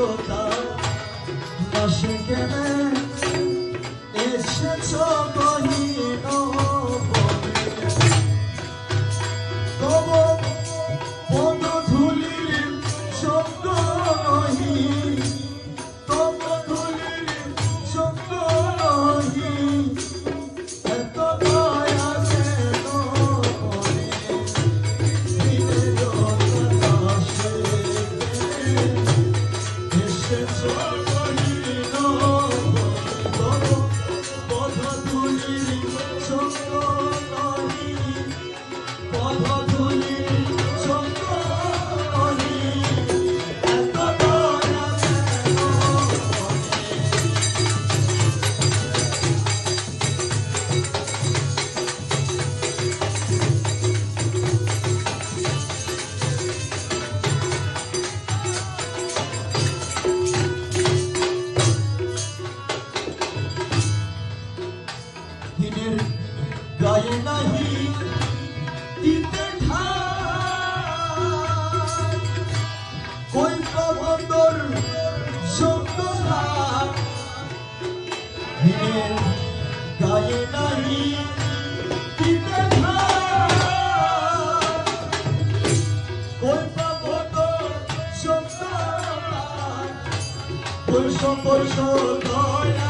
Toyota Nasze gene Jeszcze co Oh, Por eso, por eso, no,